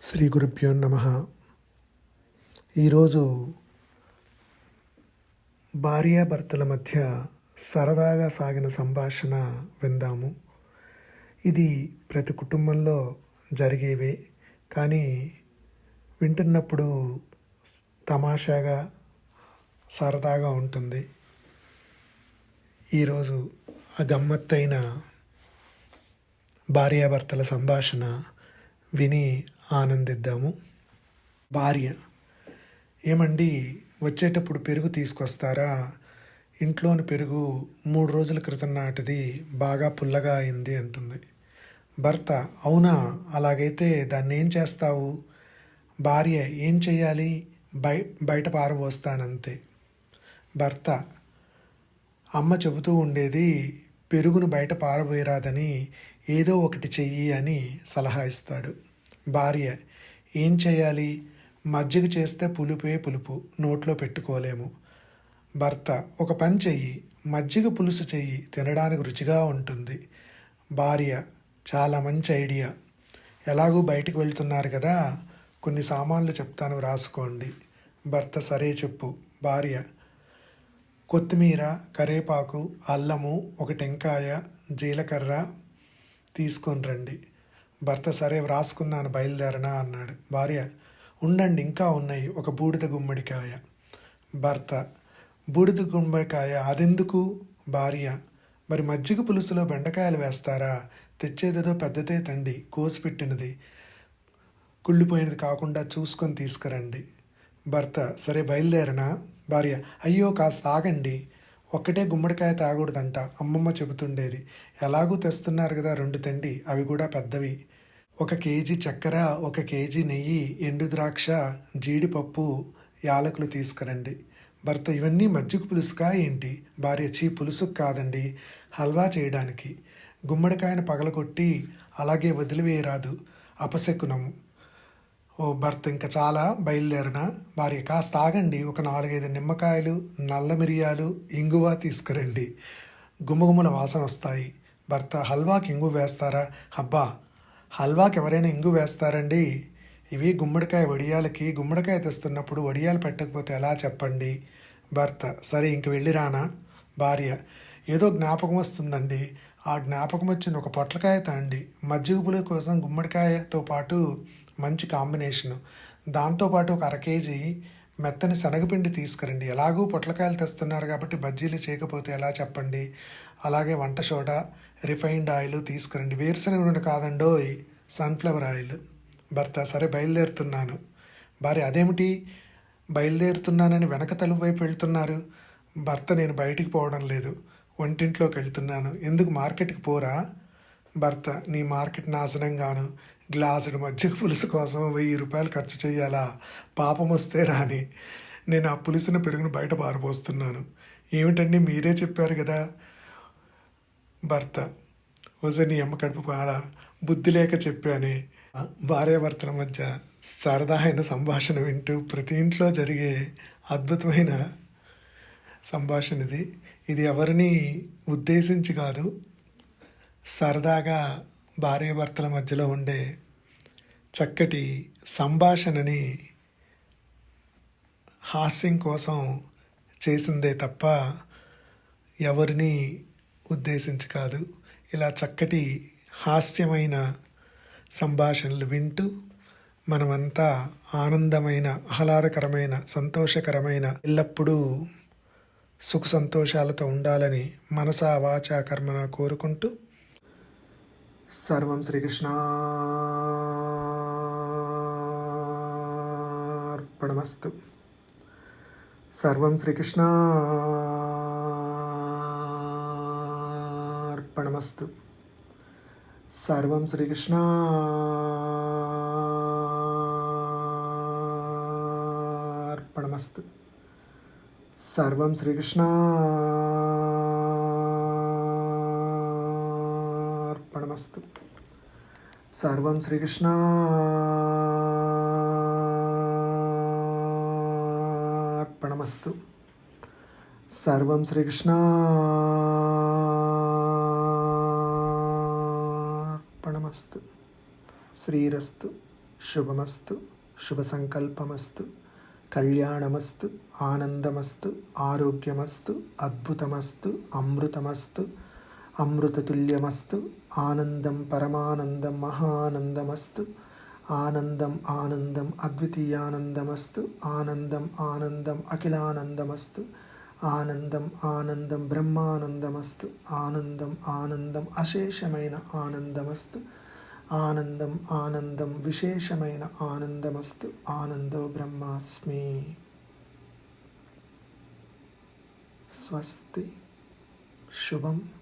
శ్రీ గురుభ్యో నమ. ఈరోజు భార్యాభర్తల మధ్య సరదాగా సాగిన సంభాషణ విందాము. ఇది ప్రతి కుటుంబంలో జరిగేవే కానీ వింటున్నప్పుడు తమాషాగా సరదాగా ఉంటుంది. ఈరోజు ఆ గమ్మత్తైన భార్యాభర్తల సంభాషణ విని ఆనందిద్దాము. భార్య ఏమండి వచ్చేటప్పుడు పెరుగు తీసుకొస్తారా? ఇంట్లోని పెరుగు మూడు రోజుల క్రితం నాటిది బాగా పుల్లగా అయింది అంటుంది. భర్త అవునా? అలాగైతే దాన్ని ఏం చేస్తావు? భార్య ఏం చేయాలి బయ బయట పారబోస్తానంతే. భర్త అమ్మ చెబుతూ ఉండేది పెరుగును బయట పారబోయరాదని ఏదో ఒకటి చెయ్యి అని సలహా ఇస్తాడు. భార్య ఏం చేయాలి? మజ్జిగ చేస్తే పులుపే పులుపు నోట్లో పెట్టుకోలేము. భర్త ఒక పని చెయ్యి మజ్జిగ పులుసు చెయ్యి తినడానికి రుచిగా ఉంటుంది. భార్య చాలా మంచి ఐడియా. ఎలాగూ బయటికి వెళ్తున్నారు కదా? కొన్ని సామాన్లు చెప్తాను రాసుకోండి. భర్త సరే చెప్పు. భార్య కొత్తిమీర కరేపాకు అల్లము ఒక టెంకాయ జీలకర్ర తీసుకొని రండి. భర్త సరే వ్రాసుకున్నాను బయలుదేరనా అన్నాడు. భార్య ఉండండి ఇంకా ఉన్నాయి. ఒక బూడిద గుమ్మడికాయ. భర్త బూడిద గుమ్మడికాయ అదెందుకు? భార్య మరి మజ్జిగ పులుసులో బెండకాయలు వేస్తారా? తెచ్చేదేదో పెద్దదే తండి కోసి పెట్టినది కుళ్ళిపోయినది కాకుండా చూసుకొని తీసుకురండి. భర్త సరే బయలుదేరనా? భార్య అయ్యో కాస్త ఆగండి. ఒక్కటే గుమ్మడికాయ తాగూడదంట అమ్మమ్మ చెబుతుండేది. ఎలాగూ తెస్తున్నారు కదా రెండు తండి అవి కూడా పెద్దవి. ఒక కేజీ చక్కెర ఒక కేజీ నెయ్యి ఎండు ద్రాక్ష జీడిపప్పు యాలకులు తీసుకురండి. భర్త ఇవన్నీ మజ్జిగ పులుసుకా ఏంటి? భార్య చీ పులుసుకు కాదండి హల్వా చేయడానికి. గుమ్మడికాయను పగలగొట్టి అలాగే వదిలివేయరాదు అపశకునము. ఓ భర్త ఇంకా చాలా బయలుదేరిన భార్య కాస్త ఆగండి ఒక నాలుగైదు నిమ్మకాయలు నల్ల మిరియాలు ఇంగువ తీసుకురండి. గుమ్మగుమ్మల వాసన వస్తాయి. భర్త హల్వాకి ఇంగు వేస్తారా? అబ్బా హల్వాకి ఎవరైనా ఇంగు వేస్తారండి? ఇవి గుమ్మడికాయ వడియాలకి గుమ్మడికాయ తెస్తున్నప్పుడు వడియాలు పెట్టకపోతే ఎలా చెప్పండి? భర్త సరే ఇంక వెళ్ళిరానా భార్య ఏదో జ్ఞాపకం వస్తుందండి. ఆ జ్ఞాపకం వచ్చింది. ఒక పొట్లకాయ తండి. మజ్జిగ పులుసు కోసం గుమ్మడికాయతో పాటు మంచి కాంబినేషను. దాంతోపాటు ఒక అర కేజీ మెత్తని శనగపిండి తీసుకురండి. ఎలాగూ పొట్లకాయలు తెస్తున్నారు కాబట్టి బజ్జీలు చేయకపోతే ఎలా చెప్పండి? అలాగే వంట సోడా రిఫైన్డ్ ఆయిల్ తీసుకురండి. వేరుశనగ నూనె కాదండోయ్ సన్ఫ్లవర్ ఆయిల్. భర్త సరే బయలుదేరుతున్నాను. భార్య అదేమిటి? బయలుదేరుతున్నానని వెనక తలుపు వైపు వెళ్తున్నారు. భర్త నేను బయటికి పోవడం లేదు. వంటింట్లోకి వెళ్తున్నాను. ఎందుకు మార్కెట్కి పోరా? భర్త నీ మార్కెట్ నాశనంగాను గ్లాసుడు మజ్జిగ పులుసు కోసం వెయ్యి రూపాయలు ఖర్చు చేయాలా పాపం వస్తే రాని. నేను ఆ పులుసును పెరుగును బయట పారబోస్తున్నాను. ఏమిటండి మీరే చెప్పారు కదా భర్త వజ నీ అమ్మ కడుపు పాడ? బుద్ధి లేక చెప్పానే. భార్యాభర్తల మధ్య సరదా అయిన సంభాషణ వింటూ ప్రతి ఇంట్లో జరిగే అద్భుతమైన సంభాషణ ఇది. ఇది ఎవరిని ఉద్దేశించి కాదు సరదాగా భార్యాభర్తల మధ్యలో ఉండే చక్కటి సంభాషణని హాస్యం కోసం చేసిందే తప్ప ఎవరిని ఉద్దేశించి కాదు. ఇలా చక్కటి హాస్యమైన సంభాషణలు వింటూ మనమంతా ఆనందమైన ఆహ్లాదకరమైన సంతోషకరమైన ఎల్లప్పుడూ సుఖ సంతోషాలతో ఉండాలని మనసా వాచా కర్మన కోరుకుంటూ సర్వం శ్రీకృష్ణార్పణమస్తు. సర్వం శ్రీకృష్ణార్పణమస్తు. సర్వం శ్రీకృష్ణార్పణమస్తు. సర్వం శ్రీకృష్ణార్పణమస్తు సర్వం శ్రీకృష్ణార్పణమస్తు సర్వం శ్రీకృష్ణార్పణమస్తు శ్రీరస్తు శుభమస్తు శుభ సంకల్పమస్తు. కళ్యాణమస్తు ఆనందమస్తు ఆరోగ్యమస్తు అద్భుతమస్తు అమృతమస్తు అమృతతుల్యమస్తు ఆనందం పరమానందం మహానందమస్తు ఆనందం ఆనందం అద్వితీయానందమస్తు ఆనందం ఆనందం అఖిలానందమస్తు ఆనందం ఆనందం బ్రహ్మానందమస్తు ఆనందం ఆనందం అశేషమైన ఆనందమస్తు ఆనందం ఆనందం విశేషమైన ఆనందమస్తు ఆనందో బ్రహ్మాస్మి. స్వస్తి శుభం.